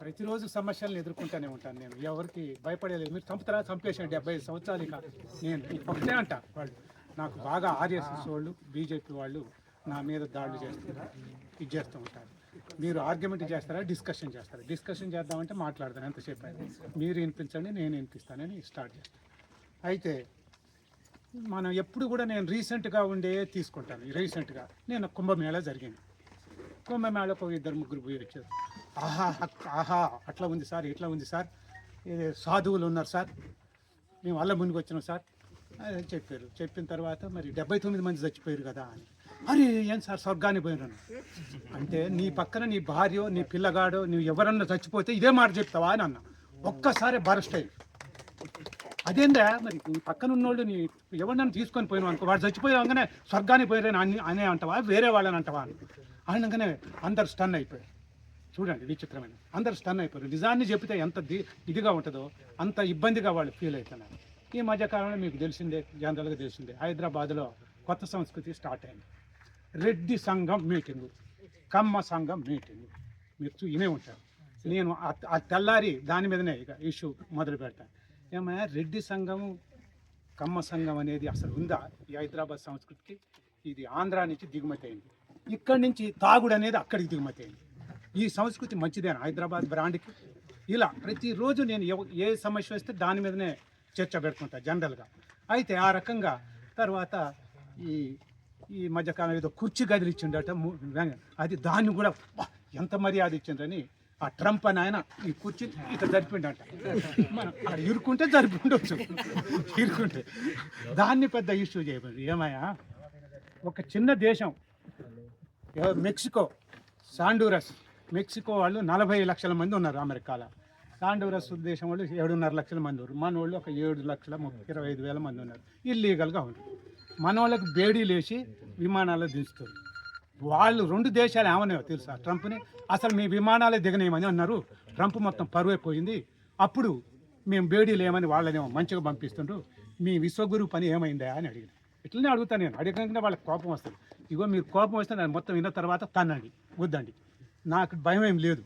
ప్రతిరోజు సమస్యలను ఎదుర్కొంటూనే ఉంటాను నేను. ఎవరికి భయపడేది మీరు చంపుతారా? చంపేసాను డెబ్బై ఐదు సంవత్సరాలు ఇక నేను ఒకటే అంట వాళ్ళు. నాకు బాగా ఆర్ఎస్ఎస్ వాళ్ళు బీజేపీ వాళ్ళు నా మీద దాడులు చేస్తున్నారు. ఇది చేస్తూ ఉంటారు. మీరు ఆర్గ్యుమెంట్ చేస్తారా? డిస్కషన్ చేస్తారా? డిస్కషన్ చేద్దామంటే మాట్లాడతాను. ఎంతసేపు అయినా మీరు వినిపించండి నేను వినిపిస్తానని స్టార్ట్ చేస్తాను. అయితే మనం ఎప్పుడు కూడా నేను రీసెంట్గా ఉండే తీసుకుంటాను. రీసెంట్గా. నేను కుంభమేళ జరిగింది. కుంభమేళకు ఒక ఇద్దరు ముగ్గురు పోయి వచ్చారు. ఆహా ఆహా అట్లా ఉంది సార్ ఇట్లా ఉంది సార్. ఇది సాధువులు ఉన్నారు సార్. మేము వాళ్ళ ముందుకు వచ్చినాం సార్. అని చెప్పారు. చెప్పిన తర్వాత మరి డెబ్బై తొమ్మిది మంది చచ్చిపోయారు కదా అని. మరి ఏం సార్ స్వర్గానికి పోయినాను అంటే నీ పక్కన నీ భార్య నీ పిల్లగాడో నువ్వు ఎవరన్నా చచ్చిపోతే ఇదే మాట చెప్తావా అని అన్న. ఒక్కసారి బరస్ట్ అయ్యి. అదేందా మరి నీ పక్కన ఉన్నోళ్ళు నీ ఎవరినైనా తీసుకొని పోయినావు అనుకో వాడు చచ్చిపోయాగానే స్వర్గానికి పోయారని అని అనే అంటావా? వేరే వాళ్ళని అంటావా అని. అనగానే అందరు స్టన్ అయిపోయారు. చూడండి విచిత్రమైన. అందరు స్టన్ అయిపోయారు. నిజాన్ని చెప్తే ఎంత ది- ఇదిగా ఉంటుందో అంత ఇబ్బందిగా వాళ్ళు ఫీల్ అవుతున్నారు. ఈ మధ్యకాలంలో మీకు తెలిసిందే జనరల్గా తెలిసిందే హైదరాబాద్లో కొత్త సంస్కృతి స్టార్ట్ అయింది. రెడ్డి సంఘం మీటింగు కమ్మ సంఘం మీటింగు మీరు చూ- వినే ఉంటారు. నేను ఆ- ఆ తెల్లారి దాని మీదనే ఇక ఇష్యూ మొదలు పెడతాను ఏమయ్యా రెడ్డి సంఘము కమ్మ సంఘం అనేది అసలు ఉందా? ఈ హైదరాబాద్ సంస్కృతికి ఇది ఆంధ్ర నుంచి దిగుమతి అయింది. ఇక్కడి నుంచి తాగుడు అనేది అక్కడికి దిగుమతి అయింది. ఈ సంస్కృతి మంచిదేనా హైదరాబాద్ బ్రాండ్కి? ఇలా ప్రతిరోజు నేను ఏ సమస్య వస్తే దాని మీదనే చర్చ పెడుతుంటా జనరల్గా. అయితే ఆ రకంగా తర్వాత ఈ ఈ మధ్యకాలం ఏదో కుర్చీ గదిలు ఇచ్చిండట అది దాన్ని కూడా ఎంత మర్యాద ఇచ్చిండ్రని ఆ ట్రంప్ అని ఆయన ఈ కుర్చీ ఇక్కడ జరిపిండట. మనం అక్కడ ఇరుకుంటే జరిపిండొచ్చు. ఇరుకుంటే దాన్ని పెద్ద ఇష్యూ చేయబడి ఏమయ్యా? ఒక చిన్న దేశం మెక్సికో సాండూరస్. మెక్సికో వాళ్ళు నలభై లక్షల మంది ఉన్నారు అమెరికాలో. సాండూరస్ దేశం వాళ్ళు ఏడున్నర లక్షల మంది ఉన్నారు. మన వాళ్ళు ఒక ఏడు లక్షల ముప్పై ఇరవై ఐదు వేల మంది ఉన్నారు. ఇల్లీగల్గా ఉంది మన వాళ్ళకి బేడీ లేచి విమానాల్లో దించుతారు. వాళ్ళు రెండు దేశాలు ఏమన్నాయో తెలుసా? ట్రంప్ని అసలు మీ విమానాలే దిగనేయమని అన్నారు. ట్రంప్ మొత్తం పరువైపోయింది. అప్పుడు మేము బేడీలు ఏమని వాళ్ళనేమో మంచిగా పంపిస్తుండ్రు. మీ విశ్వగురు పని ఏమైందా అని అడిగింది ఇట్లనే అడుగుతాను నేను. అడగకుండా వాళ్ళకి కోపం వస్తుంది. ఇగో మీరు కోపం వస్తే నేను మొత్తం విన్న తర్వాత తన్నండి. వద్దండి. నాకు భయం ఏం లేదు.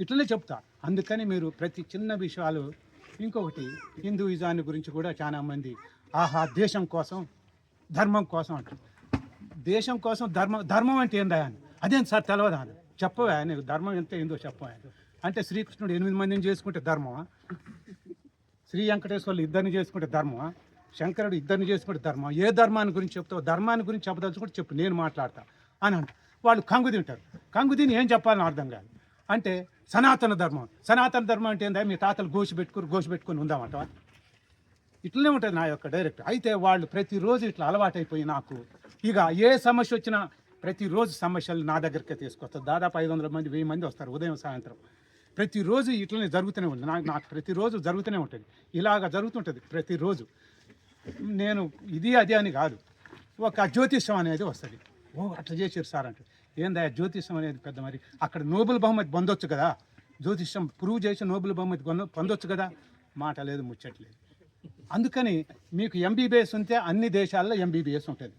ఇట్లనే చెప్తా. అందుకని మీరు ప్రతి చిన్న విషయాలు ఇంకొకటి హిందూయిజాన్ని గురించి కూడా చాలా మంది ఆహా దేశం కోసం ధర్మం కోసం అంటారు. దేశం కోసం ధర్మం ధర్మం అంటే ఏందా అని? అదేం సార్ తెలవదా అని? చెప్పవా? నీకు ధర్మం ఎంత ఏందో చెప్పవా అంటే శ్రీకృష్ణుడు ఎనిమిది మందిని చేసుకుంటే ధర్మమా? శ్రీ వెంకటేశ్వర్లు ఇద్దరిని చేసుకుంటే ధర్మమా? శంకరుడు ఇద్దరిని చేసుకుంటే ధర్మం ఏ ధర్మాన్ని గురించి చెప్తావు? ధర్మాన్ని గురించి చెప్పదలుచుకుంటే చెప్పు నేను మాట్లాడతా అని అంట. వాళ్ళు కంగు తింటారు. కంగు తిని ఏం చెప్పాలని అర్థం కాదు. అంటే సనాతన ధర్మం. సనాతన ధర్మం అంటే ఏందా? మీ తాతలు గోసి పెట్టుకుని గోసి పెట్టుకుని ఉందామంట ఇట్లనే ఉంటుంది నా యొక్క డైరెక్ట్. అయితే వాళ్ళు ప్రతిరోజు ఇట్లా అలవాటైపోయి నాకు ఇక ఏ సమస్య వచ్చినా ప్రతిరోజు సమస్యలు నా దగ్గరికే తీసుకొస్తారు. దాదాపు ఐదు వందల మంది వెయ్యి మంది వస్తారు ఉదయం సాయంత్రం. ప్రతిరోజు ఇట్లనే జరుగుతూనే ఉంటుంది నాకు నాకు ప్రతిరోజు జరుగుతూనే ఉంటుంది. ఇలాగ జరుగుతుంటుంది ప్రతిరోజు. నేను ఇది అది అని కాదు. ఒక జ్యోతిష్యం అనేది వస్తుంది. ఓ అట్లా చేసారు సార్ అంటే ఏందా జ్యోతిష్యం అనేది పెద్ద మరి? అక్కడ నోబెల్ బహుమతి పొందొచ్చు కదా? జ్యోతిష్యం ప్రూవ్ చేసి నోబెల్ బహుమతి పొందొచ్చు కదా? మాట లేదు ముచ్చట్లేదు. అందుకని మీకు ఎంబీబీఎస్ ఉంటే అన్ని దేశాల్లో ఎంబీబీఎస్ ఉంటుంది.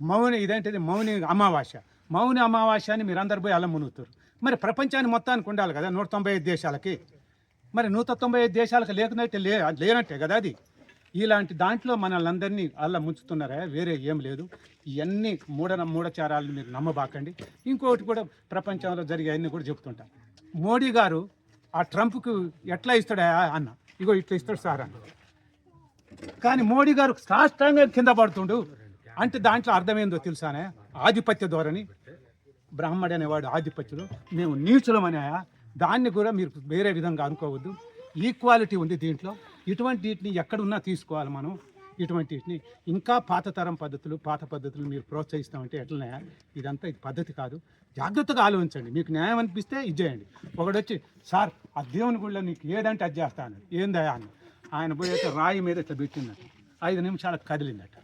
మౌని ఇదేంటిది? మౌని అమావాస్య. మౌని అమావాస్య అని మీరు అందరు పోయి అలా మునుగుతారు. మరి ప్రపంచాన్ని మొత్తానికి ఉండాలి కదా నూట తొంభై ఐదు దేశాలకి? మరి నూట తొంభై ఐదు దేశాలకు లేకునట్టే లే లేనట్టే కదా అది? ఇలాంటి దాంట్లో మనల్ని అలా ముంచుతున్నారా? వేరే ఏం లేదు. ఇవన్నీ మూఢ మూఢచారాలను మీరు నమ్మబాకండి. ఇంకొకటి కూడా ప్రపంచంలో జరిగే అన్ని కూడా చెప్తుంటా. మోడీ గారు ఆ ట్రంప్కు ఎట్లా ఇస్తాడా అన్న? ఇగో ఇట్లా ఇస్తాడు సార్ అన్న. కానీ మోడీ గారు సాష్టంగా కింద పడుతుండు. అంటే దాంట్లో అర్థమైందో తెలుసానే? ఆధిపత్య ధోరణి. బ్రాహ్మడు అనేవాడు ఆధిపత్యుడు. మేము నీచులమనే దాన్ని కూడా మీరు వేరే విధంగా అనుకోవద్దు. ఈక్వాలిటీ ఉంది దీంట్లో. ఇటువంటి వీటిని ఎక్కడున్నా తీసుకోవాలి మనం. ఇటువంటి వీటిని ఇంకా పాత తరం పద్ధతులు పాత పద్ధతులు మీరు ప్రోత్సహిస్తామంటే ఎట్లనే ఇదంతా ఇది పద్ధతి కాదు. జాగ్రత్తగా ఆలోచించండి. మీకు న్యాయం అనిపిస్తే ఇది చేయండి. ఒకడు వచ్చి సార్ ఆ దేవుని గుళ్ళో నీకు ఏదంటే అది చేస్తాను ఏందయా అని ఆయన పోయాక రాయి మీద ఇట్లా పెట్టిందట. ఐదు నిమిషాలకు కదిలిందట.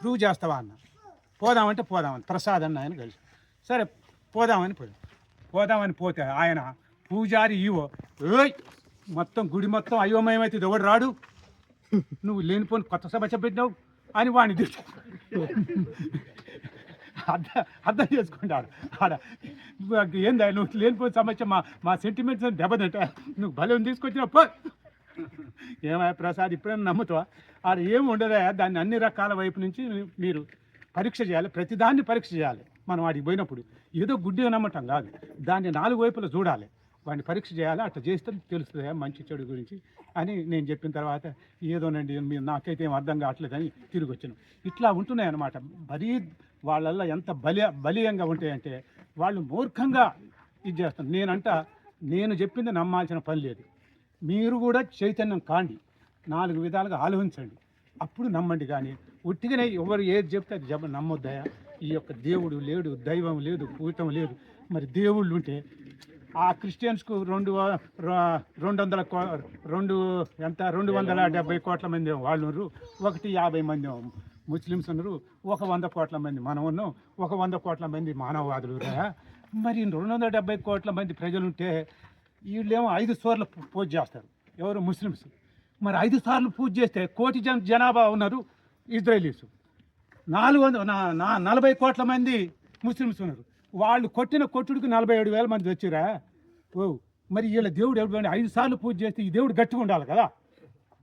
ప్రూవ్ చేస్తావా అన్న పోదామంటే పోదామని ప్రసాద్ అన్న ఆయన కలిసి. సరే పోదామని పోదాం. పోదామని పోతే ఆయన పూజారి ఈవో ఏయ్ మొత్తం గుడి మొత్తం అయోమయమైతే ఇది ఎవడు రాడు? నువ్వు లేనిపోని కొత్త సభ పెట్టినావు అని వాడిని తిట్టాడు అర్థం అర్థం చేసుకుంటాడు. ఆడ ఏందా నువ్వు లేనిపోయిన సమస్య మా మా సెంటిమెంట్స్ దెబ్బతింటా నువ్వు భలే తీసుకొచ్చినా పో. ఏమయ్యా ప్రసాద్ ఇప్పుడైనా నమ్ముతావా? ఆడ ఏమి ఉండదా? దాన్ని అన్ని రకాల వైపు నుంచి మీరు పరీక్ష చేయాలి. ప్రతిదాన్ని పరీక్ష చేయాలి. మనం వాడికి పోయినప్పుడు. ఏదో గుడ్డిగా నమ్మటం కాదు. దాన్ని నాలుగు వైపులా చూడాలి. వాడిని పరీక్ష చేయాలి? అట్లా చేస్తే తెలుస్తుంది? మంచి చెడు గురించి అని నేను చెప్పిన తర్వాత ఏదోనండి మీరు నాకైతే ఏం అర్థం కావట్లేదని తిరిగి వచ్చాను ఇట్లా ఉంటున్నాయి అన్నమాట మరీ వాళ్ళల్లో ఎంత బలి బలీయంగా ఉంటాయంటే వాళ్ళు మూర్ఖంగా ఇది చేస్తాను నేనంట నేను చెప్పింది నమ్మాల్సిన పని లేదు. మీరు కూడా చైతన్యం కాండి. నాలుగు విధాలుగా ఆలోచించండి. అప్పుడు నమ్మండి కానీ ఉట్టిగానే ఎవరు ఏది చెప్తే అది జబ నమ్మొద్దయా ఈ యొక్క దేవుడు లేడు దైవం లేదు కూటం లేదు. మరి దేవుళ్ళు ఉంటే ఆ క్రిస్టియన్స్కు రెండు రెండు వందల కో- రెండు ఎంత? రెండు వందల డెబ్బై కోట్ల మంది వాళ్ళు ఉన్నారు ఒకటి యాభై మంది ముస్లిమ్స్ ఉన్నారు. ఒక వంద కోట్ల మంది మనం ఉన్నాం ఒక వంద కోట్ల మంది మానవవాదులు మరి రెండు వందల డెబ్బై కోట్ల మంది ప్రజలు ఉంటే వీళ్ళేమో ఐదు సార్లు పూజ చేస్తారు. ఎవరు? ముస్లిమ్స్. మరి ఐదు సార్లు పూజ చేస్తే కోటి జన జనాభా ఉన్నారు ఇజ్రాయలీస్. నాలుగు వందల నా నలభై కోట్ల మంది ముస్లిమ్స్ ఉన్నారు. వాళ్ళు కొట్టిన కొట్టుడికి నలభై ఏడు వేల మంది వచ్చిరా? ఓ మరి వీళ్ళ దేవుడు ఎవడు ఐదు సార్లు పూజ చేస్తే ఈ దేవుడు గట్టిగా ఉండాలి కదా?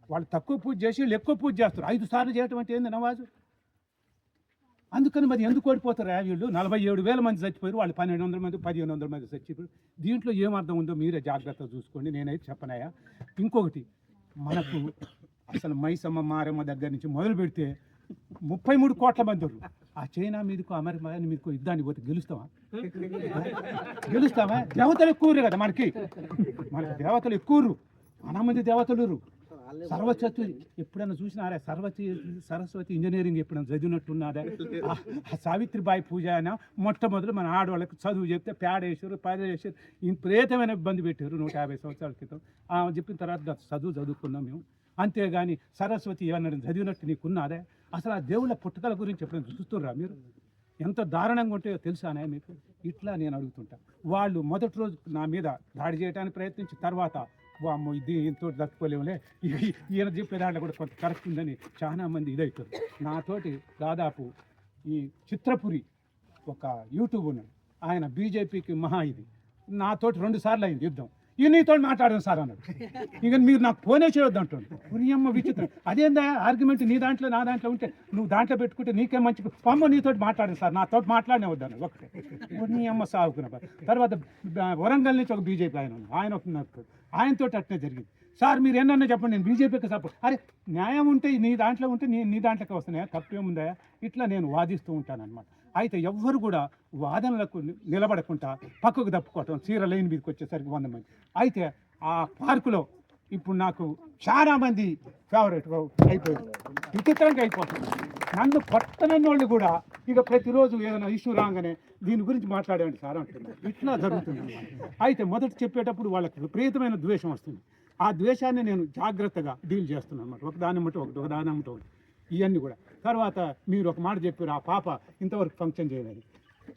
వాళ్ళు తక్కువ పూజ చేసి వీళ్ళు ఎక్కువ పూజ చేస్తారు. ఐదు సార్లు చేయటం అంటే ఏంది నవాజు? అందుకని మరి ఎందుకు ఓడిపోతారా వీళ్ళు? నలభై ఏడు వేల మంది చచ్చిపోయారు వాళ్ళు పన్నెండు వందల మంది పదిహేను వందల మంది చచ్చిపోయారు. దీంట్లో ఏం అర్థం ఉందో మీరే జాగ్రత్తగా చూసుకోండి నేనైతే చెప్పనాయా? ఇంకొకటి మనకు అసలు మైసమ్మ మారమ్మ దగ్గర నుంచి మొదలు పెడితే ముప్పై మూడు కోట్ల మంది ఉన్నారు. ఆ చైనా మీదకు అమెరికా మీదకు యుద్ధాన్ని పోతే గెలుస్తావా? గెలుస్తావా? దేవతలు ఎక్కువ కదా మనకి. మనకి దేవతలు ఎక్కువ మన మంది దేవతలు సర్వచతు ఎప్పుడైనా చూసినారా? సర్వతి సరస్వతి ఇంజనీరింగ్ ఎప్పుడైనా చదివినట్టున్నారా? ఆ- సావిత్రిబాయి పూజ అయినా మొట్టమొదటి మన ఆడవాళ్ళకి చదువు చెప్తే పేడ వేసారు పేద వేసారు. విపరీతమైన ఇబ్బంది పెట్టారు నూట యాభై సంవత్సరాల క్రితం. చెప్పిన తర్వాత చదువు చదువుకున్నాం మేము. అంతేగాని సరస్వతి ఏమన్నా చదివినట్టు నీకున్నారే? అసలు ఆ దేవుళ్ళ పుట్టుకల గురించి ఎప్పుడైనా చూస్తుర్రా మీరు? ఎంత దారుణంగా ఉంటాయో తెలుసానే మీకు? ఇట్లా నేను అడుగుతుంటా. వాళ్ళు మొదటి రోజు నా మీద దాడి చేయడానికి ప్రయత్నించి తర్వాత వామ్మో ఇది ఇంతో తట్టుకోలేములే. ఈయన చెప్పే దాంట్లో కూడా కొంత కరెక్ట్ ఉందని చాలా మంది ఇదవుతారు నాతోటి దాదాపు ఈ చిత్రపురి ఒక యూట్యూబ్ ఉన్నాడు ఆయన బీజేపీకి మహా ఇది. నాతోటి రెండు సార్లు అయింది యుద్ధం. ఈ నీతో మాట్లాడాను సార్ అన్నాడు. ఇక మీరు నాకు ఫోనే చేయొద్దు అంటుంది పుణ్యమ్మ విచిత్రం. అదేందా ఆర్గ్యుమెంట్ నీ దాంట్లో నా దాంట్లో ఉంటే? నువ్వు దాంట్లో పెట్టుకుంటే నీకే మంచి అమ్మ నీతో మాట్లాడాను సార్. నాతో మాట్లాడనే వద్దాను ఒకటే అమ్మ సాగుకున్న తర్వాత వరంగల్ నుంచి ఒక బీజేపీ ఆయన ఆయన ఒక నాకు ఆయనతో అట్నే జరిగింది. సార్ మీరు ఎన్నన్నా చెప్పండి నేను బీజేపీకి సపోర్ట్. అరే న్యాయం ఉంటే నీ దాంట్లో ఉంటే నీ నీ దాంట్లోకి వస్తున్నాయా? తప్పేముందా ఇట్లా నేను వాదిస్తూ ఉంటాను అనమాట అయితే ఎవ్వరు కూడా వాదనలకు నిలబడకుండా పక్కకు తప్పుకోవటం చీర లైన్ మీదకి వచ్చేసరికి వంద మంది. అయితే ఆ పార్కులో ఇప్పుడు నాకు చాలామంది ఫేవరెట్ అయిపోయింది విచిత్రంగా అయిపోతుంది. నన్ను పట్టనన్న వాళ్ళు కూడా ఇక ప్రతిరోజు ఏదైనా ఇష్యూ రాగానే దీని గురించి మాట్లాడేయండి సార్ అంటున్నారు. ఇట్లా జరుగుతుంది అయితే మొదట చెప్పేటప్పుడు వాళ్ళకి విపరీతమైన ద్వేషం వస్తుంది. ఆ ద్వేషాన్ని నేను జాగ్రత్తగా డీల్ చేస్తున్నాను అనమాట ఒక దాని మటు ఒకటి ఒక దాని ఒకటి. ఇవన్నీ కూడా. తర్వాత మీరు ఒక మాట చెప్పారు ఆ పాప ఇంతవరకు ఫంక్షన్ చేయలేదు.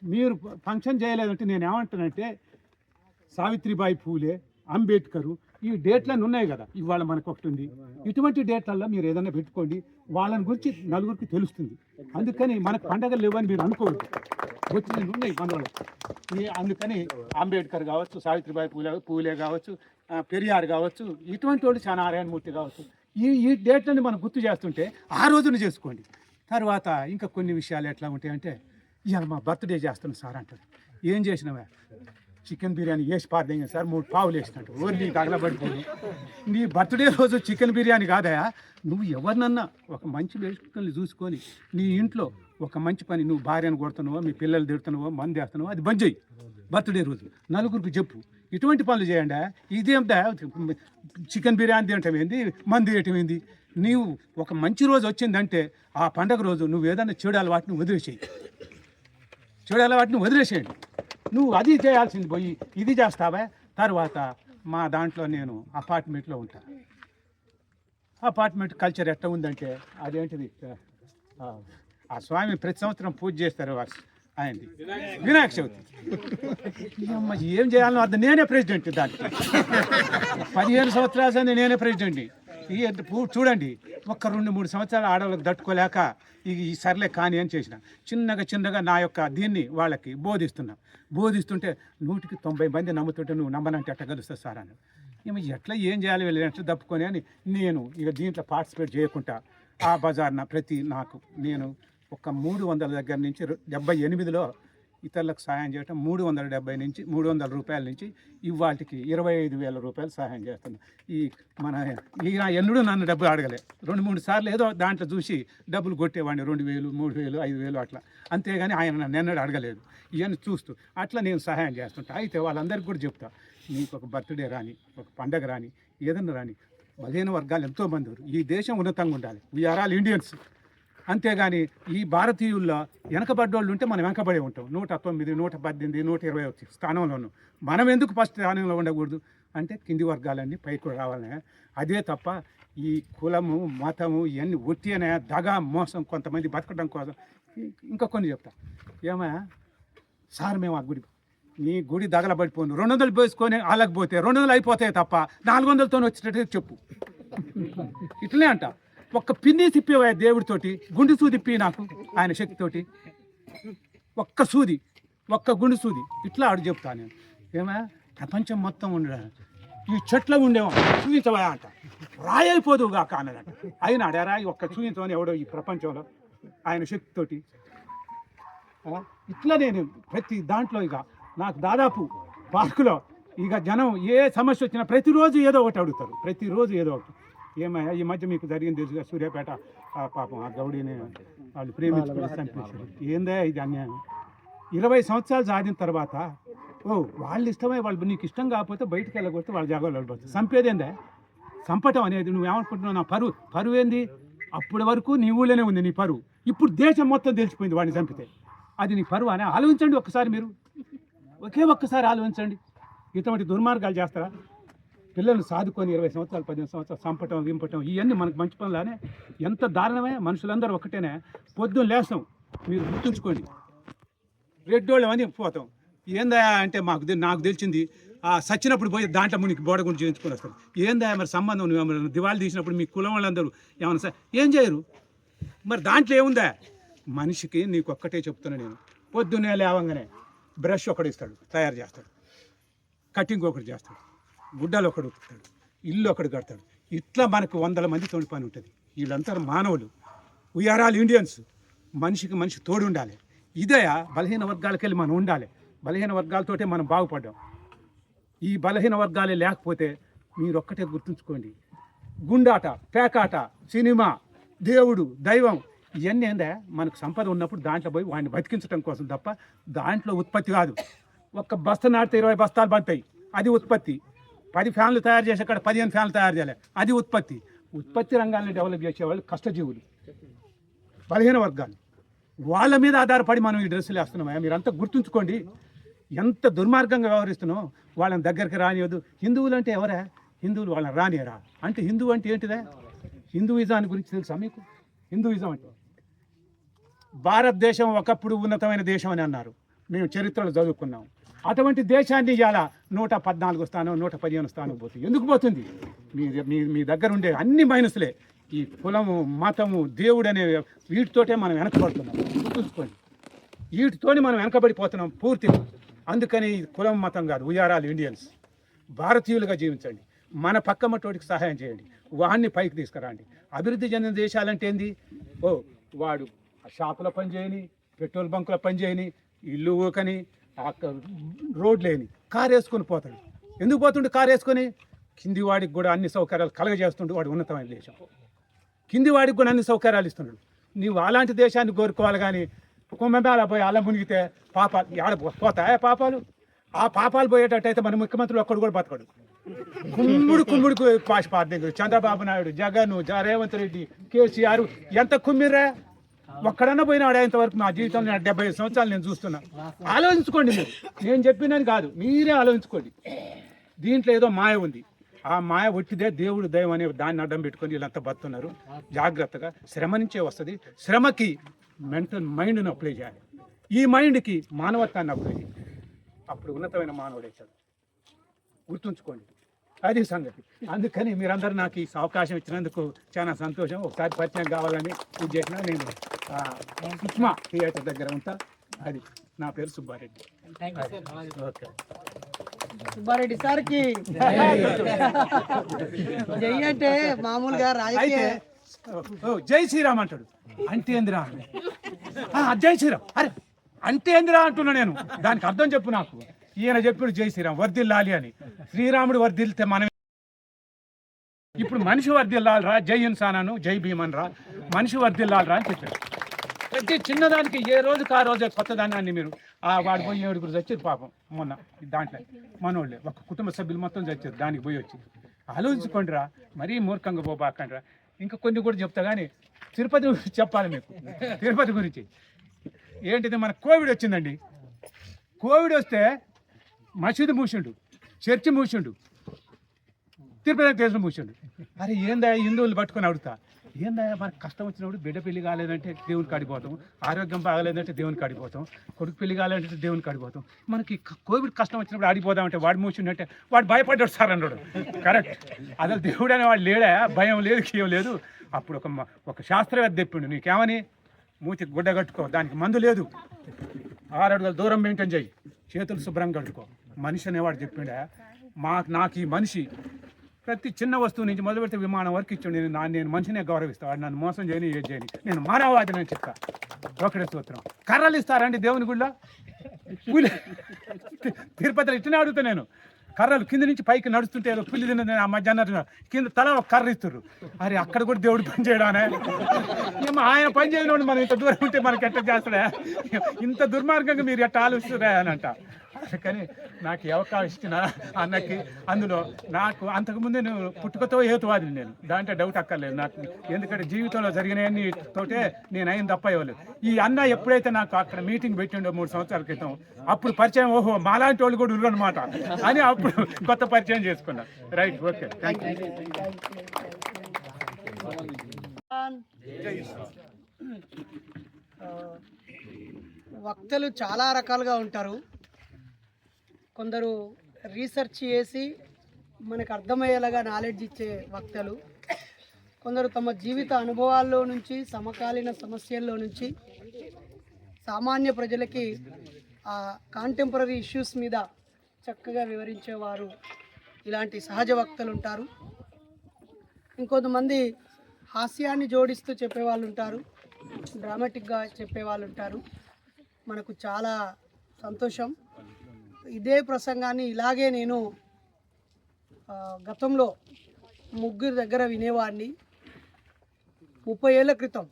మీరు ఫంక్షన్ చేయలేదంటే నేను ఏమంటానంటే సావిత్రిబాయి పూలే అంబేద్కరు ఈ డేట్లన్నీ ఉన్నాయి కదా ఇవాళ మనకు ఒకటి ఉంది. ఇటువంటి డేట్లలో మీరు ఏదైనా పెట్టుకోండి వాళ్ళని గురించి నలుగురికి తెలుస్తుంది. అందుకని మనకు పండగలు లేవని మీరు అనుకోవద్దు. వచ్చి ఉన్నాయి మన అందుకని అంబేద్కర్ కావచ్చు సావిత్రిబాయి పూలే పూలే కావచ్చు పెరియార్ కావచ్చు ఇటువంటి వాళ్ళు చాలా నారాయణమూర్తి కావచ్చు. ఈ ఈ డేట్లని మనం గుర్తు చేస్తుంటే ఆ రోజున చేసుకోండి. తర్వాత ఇంకా కొన్ని విషయాలు ఎట్లా ఉంటాయంటే ఇవాళ మా బర్త్డే చేస్తున్నాం సార్ అంటారు. ఏం చేసినావా? చికెన్ బిర్యానీ వేసి పారదయ్యా సార్ మూడు పావులు వేసినట్టు. ఓన్లీ తగలబడిపోయి నీ బర్త్డే రోజు చికెన్ బిర్యానీ కాదయా నువ్వు ఎవరినన్నా ఒక మంచి వేసుకొని చూసుకొని నీ ఇంట్లో ఒక మంచి పని నువ్వు భార్యను కొడుతున్నావో మీ పిల్లలు తిడుతున్నావో మంది వేస్తున్నావో అది బంద్ చేయి. బర్త్డే రోజు నలుగురికి చెప్పు. ఇటువంటి పనులు చేయండి. ఇదేంటా చికెన్ బిర్యానీ తినటం ఏంది? మంది తినటం ఏంది? నీవు ఒక మంచి రోజు వచ్చిందంటే ఆ పండగ రోజు నువ్వు ఏదైనా చెడు అలవాటుని వదిలేసేయి. చెడు అలవాటుని వదిలేసేయండి. నువ్వు అది చేయాల్సింది పోయి ఇది చేస్తావా? తర్వాత మా దాంట్లో నేను అపార్ట్మెంట్లో ఉంటా. అపార్ట్మెంట్ కల్చర్ ఎట్లా ఉందంటే అదేంటిది? ఆ, ఆ స్వామి ప్రతి సంవత్సరం పూజ చేస్తారు వా- ఆయనది. వినాయక చవితి. ఏం చేయాలో అర్థం నేనే ప్రెసిడెంట్ దానికి. పదిహేను సంవత్సరాలు నేనే ప్రెసిడెంట్ ఈ చూడండి ఒక్క రెండు మూడు సంవత్సరాలు ఆడవాళ్ళకి తట్టుకోలేక ఈ ఈ సర్లే కాని అని చేసిన. చిన్నగా చిన్నగా నా యొక్క దీన్ని వాళ్ళకి బోధిస్తున్నా. బోధిస్తుంటే నూటికి తొంభై మంది నమ్ముతుంటే నువ్వు నమ్మనంటే ఎట్ట కలుస్తా సార్ అని. ఏమో ఎట్లా ఏం చేయాలి వెళ్ళినట్లు ఎట్లా తప్పుకొని అని నేను ఇక దీంట్లో పార్టిసిపేట్ చేయకుండా ఆ బజార్న ప్రతి నాకు నేను ఒక మూడు వందల దగ్గర నుంచి డెబ్బై ఎనిమిదిలో ఇతరులకు సహాయం చేయటం మూడు వందల డెబ్బై నుంచి మూడు వందల రూపాయల నుంచి ఇవాటికి ఇరవై ఐదు వేల రూపాయలు సహాయం చేస్తున్నాం. ఈ మన ఈయన ఎన్నడూ నన్ను డబ్బులు అడగలే. రెండు మూడు సార్లు ఏదో దాంట్లో చూసి డబ్బులు కొట్టేవాడిని రెండు వేలు మూడు వేలు ఐదు వేలు అట్లా. అంతేగాని ఆయన నన్ను ఎన్నడూ అడగలేదు. ఇవన్నీ చూస్తూ అట్లా నేను సహాయం చేస్తుంటా. అయితే వాళ్ళందరికీ కూడా చెప్తా నీకు ఒక బర్త్డే రాని ఒక పండగ రాని ఏదన్నా రాని బలహీన వర్గాలు ఎంతోమంది ఈ దేశం ఉన్నతంగా ఉండాలి. వీఆర్ ఆల్ ఇండియన్స్ అంతేగాని ఈ భారతీయుల్లో వెనకబడ్డోళ్ళు ఉంటే మనం వెనకబడి ఉంటాం. నూట తొమ్మిది నూట పద్దెనిమిది నూట ఇరవై వచ్చి స్థానంలోను. మనం ఎందుకు ఫస్ట్ స్థానంలో ఉండకూడదు? అంటే కింది వర్గాలన్నీ పైకి రావాలనే. అదే తప్ప ఈ కులము మతము ఇవన్నీ ఒట్టి దగ మోసం కొంతమంది బతకడం కోసం ఇంకా కొన్ని చెప్తా. ఏమయ్యా సార్ మేము ఆ గుడి నీ గుడి దగలబడిపోను. రెండు వందలు పోసుకొని ఆలకపోతే రెండు వందలు అయిపోతాయి తప్ప నాలుగు వందలతో వచ్చేటట్టు చెప్పు. ఇట్లనే అంట. ఒక్క పిన్ని తిప్పేవా దేవుడితోటి? గుండు సూది పి నాకు ఆయన శక్తితోటి. ఒక్క సూది ఒక్క గుండు సూది. ఇట్లా ఆడు చెప్తా నేను. ఏమా? ప్రపంచం మొత్తం ఉండడా ఈ చెట్ల ఉండేవా చూపించవా అంట. రాయి అయిపోదు కాక అన్నదంట. ఒక్క చూపించమని ఎవడో ఈ ప్రపంచంలో ఆయన శక్తితోటి. ఇట్లా నేను ప్రతి దాంట్లో ఇక నాకు దాదాపు పార్కులో ఇక జనం ఏ సమస్య వచ్చినా ప్రతిరోజు ఏదో ఒకటి అడుగుతారు. ప్రతిరోజు ఏదో ఒకటి. ఏమయ్యా ఈ మధ్య మీకు జరిగింది తెలుసుగా సూర్యాపేట పాపం ఆ గౌడీని వాళ్ళు ప్రేమించుకుని చంపేశారు. ఏందే ఇది అన్యాయం? ఇరవై సంవత్సరాలు సాధిన తర్వాత ఓ వాళ్ళు ఇష్టమే వాళ్ళు నీకు ఇష్టం కాకపోతే బయటికి వెళ్ళకపోతే వాళ్ళ జాగాలో వెళ్ళిపోతుంది చంపేదేందే చంపటం అనేది నువ్వు ఏమనుకుంటున్నావు నా పరువు పరువు ఏంది? అప్పటి వరకు నీ ఊళ్ళోనే ఉంది నీ పరువు. ఇప్పుడు దేశం మొత్తం తెలిసిపోయింది వాడిని చంపితే. అది నీ పరువు అని ఆలోచించండి ఒక్కసారి మీరు. ఒకే ఒక్కసారి ఆలోచించండి. ఇటువంటి దుర్మార్గాలు చేస్తారా? పిల్లలు సాదుకొని ఇరవై సంవత్సరాలు పదిహేను సంవత్సరాలు చంపటం వింపటం ఇవన్నీ మనకు మంచి పనులానే ఎంత దారుణమే మనుషులందరూ ఒకటేనే పొద్దున్న లేస్తాం. మీరు గుర్తుంచుకోండి. రెడ్డోళ్ళం అని పోతాం. ఏందా అంటే మాకు నాకు తెలిసింది ఆ సచ్చినప్పుడు పోయి దాంట్లో మునికి బోడ గురించి చేయించుకొని వస్తాం. ఏందా మరి సంబంధం? నువ్వు దివాళి తీసినప్పుడు మీ కులం వాళ్ళందరూ ఏమన్నా సార్ ఏం చేయరు? మరి దాంట్లో ఏముందా? మనిషికి నీకు ఒక్కటే చెప్తున్నా నేను. పొద్దున్నే లేవంగానే బ్రష్ ఒకటి ఇస్తాడు తయారు చేస్తాడు. కటింగ్ ఒకటి చేస్తాడు. గుడ్డలు ఒకడు ఉతుకుతాడు ఇల్లు ఒకడు కడతాడు. ఇట్లా మనకు వందల మంది తోడి పని ఉంటుంది. వీళ్ళంతా మానవులు. వీఆర్ ఆల్ ఇండియన్స్ మనిషికి మనిషి తోడు ఉండాలి. ఇదే బలహీన వర్గాలకెళ్ళి మనం ఉండాలి. బలహీన వర్గాలతోటే మనం బాగుపడ్డాం. ఈ బలహీన వర్గాలే లేకపోతే మీరు ఒక్కటే గుర్తుంచుకోండి. గుండాట పేకాట సినిమా దేవుడు దైవం ఇవన్నీ ఏందా? మనకు సంపద ఉన్నప్పుడు దాంట్లో పోయి వాడిని బతికించడం కోసం తప్ప దాంట్లో ఉత్పత్తి కాదు. ఒక్క బస్త నాటితే ఇరవై బస్తాలు పడతాయి అది ఉత్పత్తి. పది ఫ్యాన్లు తయారు చేసే అక్కడ పదిహేను ఫ్యాన్లు తయారు చేయాలి. అది ఉత్పత్తి. ఉత్పత్తి రంగాన్ని డెవలప్ చేసేవాళ్ళు కష్టజీవులు. బలహీన వర్గాలు. వాళ్ళ మీద ఆధారపడి మనం ఈ డ్రెస్సులు వేస్తున్నామా మీరంతా గుర్తుంచుకోండి. ఎంత దుర్మార్గంగా వ్యవహరిస్తున్నాం వాళ్ళని దగ్గరికి రానియదు హిందువులు అంటే ఎవరా? హిందువులు వాళ్ళని రానియరా? అంటే హిందువు అంటే ఏంటిదే? హిందూయిజాన్ని గురించి తెలుసా మీకు? హిందూయిజం అంటే. భారతదేశం ఒకప్పుడు ఉన్నతమైన దేశం అని అన్నారు. మేము చరిత్రలో చదువుకున్నాం. అటువంటి దేశాన్ని ఇవాళ నూట పద్నాలుగు స్థానం నూట పదిహేను స్థానం పోతుంది ఎందుకు పోతుంది? మీ మీ మీ దగ్గర ఉండే అన్ని మైనస్లే. ఈ కులము మతము దేవుడు అనే వీటితోటే మనం వెనకబడుతున్నాం. చూసుకోండి వీటితోని మనం వెనకబడిపోతున్నాం పూర్తిగా. అందుకని కులం మతం కాదు. ఉయారాలు ఇండియన్స్ భారతీయులుగా జీవించండి. మన పక్క మట్టోడికి సహాయం చేయండి. వాడిని పైకి తీసుకురండి. అభివృద్ధి చెందిన దేశాలంటే ఏంది? ఓ వాడు ఆ షాపుల పనిచేయని పెట్రోల్ బంకుల పనిచేయని ఇల్లు ఊకని రోడ్ లేని కారు వేసుకొని పోతాడు. ఎందుకు పోతుండు కారు వేసుకొని కింది వాడికి కూడా అన్ని సౌకర్యాలు కలగజేస్తుండు వాడు ఉన్నతమైన దేశం. కింది వాడికి కూడా అన్ని సౌకర్యాలు ఇస్తున్నాడు. నీవు అలాంటి దేశాన్ని కోరుకోవాలి కానీ కుంభమేళ పోయి అలా మునిగితే పాపాలు ఆడ పోతాయా పాపాలు? ఆ పాపాలు పోయేటట్టయితే మన ముఖ్యమంత్రులు ఒక్కడు కూడా బతకడు. కుమ్ముడు కుమ్ముడు పాష పార్టీ చంద్రబాబు నాయుడు జగన్ జ- రేవంత్ రెడ్డి కేసీఆర్ ఎంత కుమ్మిరా ఒక్కడన్నా పోయినాడు ఇంతవరకు నా జీవితంలో డెబ్బై ఐదు సంవత్సరాలు నేను చూస్తున్నా. ఆలోచించుకోండి మీరు. నేను చెప్పినని కాదు. మీరే ఆలోచించుకోండి. దీంట్లో ఏదో మాయ ఉంది. ఆ మాయ ఒట్టిదే దేవుడు దయం అనే దాన్ని అడ్డం పెట్టుకొని వీళ్ళంతా బతున్నారు. జాగ్రత్తగా శ్రమ నుంచే వస్తుంది. శ్రమకి మెంటల్ మైండ్ని అప్లై చేయాలి. ఈ మైండ్కి మానవత్వాన్ని అప్లై చేయాలి. అప్పుడు ఉన్నతమైన మానవుడు అవుతాడు. గుర్తుంచుకోండి. అది సంగతి. అందుకని మీరందరూ నాకు ఈ అవకాశం ఇచ్చినందుకు చాలా సంతోషం. ఒకసారి పరిచయం కావాలని ఇది చేసిన నేను ఆ, సుష్మా థియేటర్ దగ్గర ఉంటా. అది నా పేరు సుబ్బారెడ్డి. ఓకే సుబ్బారెడ్డి సార్కి. జై అంటే మామూలుగా రాజకీయ జై శ్రీరామ్ అంటాడు. అంటే ఏందిరా? ఆ, జై శ్రీరామ్. అరే అంటే ఏందిరా అంటున్నా నేను. దానికి అర్థం చెప్పు నాకు. ఈయన చెప్పాడు జై శ్రీరామ్ వర్దిల్లాలి అని. శ్రీరాముడు వర్దిల్తే మనం ఇప్పుడు మనిషి వర్దిల్లాలరా జై ఇన్సానాను జై భీమన్ రా మనిషి వర్దిల్లాలరా అని చెప్పాడు. ప్రతి చిన్నదానికి ఏ రోజుకి ఆ రోజే కొత్త దాన్ని మీరు ఆ వాడు పోయి ఏడుగురు చచ్చారు పాపం మొన్న దాంట్లో. మనోళ్ళే ఒక కుటుంబ సభ్యులు మొత్తం చచ్చారు దానికి పోయి వచ్చి. ఆలోచించుకోండిరా మరీ మూర్ఖంగా పోబాకండిరా. ఇంకా కొన్ని కూడా చెప్తా కానీ తిరుపతి గురించి చెప్పాలి మీకు. తిరుపతి గురించి. ఏంటిది మన కోవిడ్ వచ్చిందండి. కోవిడ్ వస్తే మసీదు మూసిండు చర్చి మూసిండు తిరుపతి దేశం మూసిండు. అరే ఏందా హిందువులు పట్టుకొని అడుగుతా? ఏందా మనకు కష్టం వచ్చినప్పుడు బిడ్డ పెళ్ళి కాలేదంటే దేవునికి కాడిపోతాం ఆరోగ్యం బాగాలేదంటే దేవుని కాడిపోతాం కొడుకు పెళ్ళి కాలేదంటే దేవుని కాడిపోతాం మనకి కోవిడ్ కష్టం వచ్చినప్పుడు ఆడిపోదామంటే వాడు మూసిండంటే వాడు భయపడ్డాడు సార్ అన్నాడు. కరెక్ట్ అసలు దేవుడు అనే వాడు లేడా? భయం లేదు కేం లేదు. అప్పుడు ఒక ఒక శాస్త్రవేత్త చెప్పిండు నీకేమని? మూతికి గుడ్డ కట్టుకో దానికి మందు లేదు. ఆరు అడుగుల దూరం మెయింటైన్ చేయి చేతులు శుభ్రంగా కట్టుకో. మనిషి అనేవాడు చెప్పిండా మాకు నాకు ఈ మనిషి ప్రతి చిన్న వస్తువు నుంచి మొదలు పెడితే విమానం వరకు ఇచ్చాడు. నేను నా నేను మనిషినే గౌరవిస్తాను నన్ను మోసం చేయని ఏది చేయని. నేను మానవవాదిని నేను చెప్తా. ఒకటే సూత్రం కర్రలు ఇస్తారండి దేవుని గుళ్ళ? తిరుపతిలో ఇట్టనే అడుగుతా నేను. కర్రలు కింద నుంచి పైకి నడుస్తుంటే ఏదో పులి తిన్నది ఆ మధ్యాహ్నం కింద తల ఒక కర్ర ఇస్తారు అరే అక్కడ కూడా దేవుడు పని చేయడానే? ఏమో ఆయన పని చేయడం మనం ఇంత దూరం ఉంటే మనకి ఎట్ట చేస్తాడా? ఇంత దుర్మార్గంగా మీరు ఎట్ట ఆలోచిస్తారా అని అంట. కానీ నాకు ఈ అవకాశం ఇచ్చిన అన్నకి అందులో నాకు అంతకుముందే నేను పుట్టుకతో హేతువాదిని నేను. దాంట్లో డౌట్ అక్కర్లేదు నాకు. ఎందుకంటే జీవితంలో జరిగినవన్నీ తోటే నేను అయిన తప్ప ఇవ్వలేదు ఈ అన్న ఎప్పుడైతే నాకు అక్కడ మీటింగ్ పెట్టిండో మూడు సంవత్సరాల క్రితం అప్పుడు పరిచయం ఓహో మాలాంటి వాళ్ళు కూడా ఉన్నారు అని అప్పుడు కొత్త పరిచయం చేసుకున్నా. రైట్ ఓకే థ్యాంక్ యూ వక్తలు చాలా రకాలుగా ఉంటారు. కొందరు రీసెర్చ్ చేసి మనకు అర్థమయ్యేలాగా నాలెడ్జ్ ఇచ్చే వక్తలు. కొందరు తమ జీవిత అనుభవాల్లో నుంచి సమకాలీన సమస్యల్లో నుంచి సామాన్య ప్రజలకి ఆ కాంటెంపరీ ఇష్యూస్ మీద చక్కగా వివరించేవారు ఇలాంటి సహజ వక్తలు ఉంటారు. ఇంకొంతమంది హాస్యాన్ని జోడిస్తూ చెప్పేవాళ్ళు ఉంటారు డ్రామాటిక్గా చెప్పేవాళ్ళు ఉంటారు. మనకు చాలా సంతోషం. ఇదే ప్రసంగాన్ని ఇలాగే నేను గతంలో ముగ్గురు దగ్గర వినేవాడిని. ముప్పై ఏళ్ళ క్రితం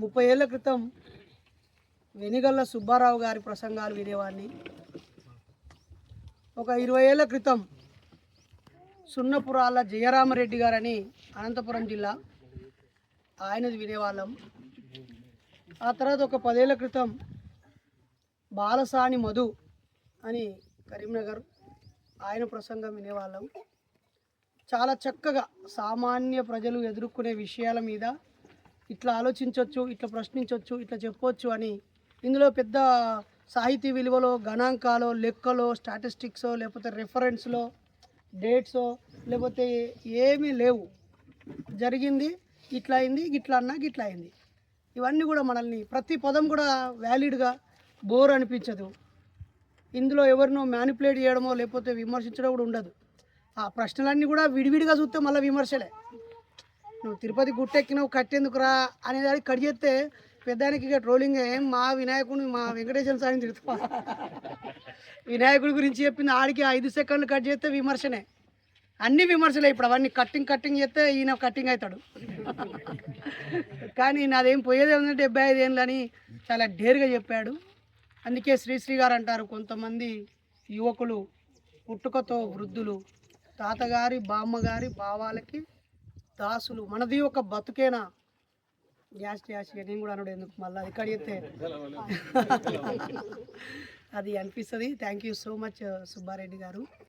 ముప్పై ఏళ్ళ క్రితం వెనిగల్ల సుబ్బారావు గారి ప్రసంగాలు వినేవాడిని. ఒక ఇరవై ఏళ్ళ క్రితం సున్నపురాల జయరామరెడ్డి గారని అనంతపురం జిల్లా ఆయనది వినేవాళ్ళం. ఆ తర్వాత ఒక పదేళ్ళ క్రితం బాలసాని మధు అని కరీంనగర్ ఆయన ప్రసంగం వినేవాళ్ళం. చాలా చక్కగా సామాన్య ప్రజలు ఎదుర్కొనే విషయాల మీద ఇట్లా ఆలోచించవచ్చు ఇట్లా ప్రశ్నించవచ్చు ఇట్లా చెప్పవచ్చు అని ఇందులో పెద్ద సాహితీ విలువలో గణాంకాలో లెక్కలో స్టాటిస్టిక్సో లేకపోతే రెఫరెన్స్లో డేట్సో లేకపోతే ఏమీ లేవు. జరిగింది ఇట్లా అయింది ఇట్లా అన్నా ఇట్లా అయింది. ఇవన్నీ కూడా మనల్ని ప్రతి పదం కూడా వ్యాలిడ్గా బోర్ అనిపించదు. ఇందులో ఎవరినో మ్యానిపులేట్ చేయడమో లేకపోతే విమర్శించడం కూడా ఉండదు. ఆ ప్రశ్నలన్నీ కూడా విడివిడిగా చూస్తే మళ్ళీ విమర్శలే. నువ్వు తిరుపతి గుట్టెక్కినావు కట్టేందుకురా అనేదానికి కట్ చేస్తే పెద్దానికి ఇక ట్రోలింగ్ ఏం. మా వినాయకుడిని మా వెంకటేశ్వర స్వామిని తిడుతా వినాయకుడి గురించి చెప్పింది ఆడికి ఐదు సెకండ్లు కట్ చేస్తే విమర్శనే. అన్ని విమర్శలే ఇప్పుడు. అవన్నీ కట్టింగ్ కట్టింగ్ చేస్తే ఈయన కట్టింగ్ అవుతాడు. కానీ నాదేం పోయేది ఏంటంటే డెబ్బై ఐదు ఏళ్ళని చాలా డేర్గా చెప్పాడు. అందుకే శ్రీశ్రీ గారు అంటారు కొంతమంది యువకులు పుట్టుకతో వృద్ధులు తాతగారి బామ్మగారి భావాలకి దాసులు. మనది ఒక బతుకేనా? గ్యాస్ గ్యాస్ నేను కూడా అనడు ఎందుకు? మళ్ళీ అది కడిగితే అది అనిపిస్తుంది. Thank you so much Subbareddy గారు.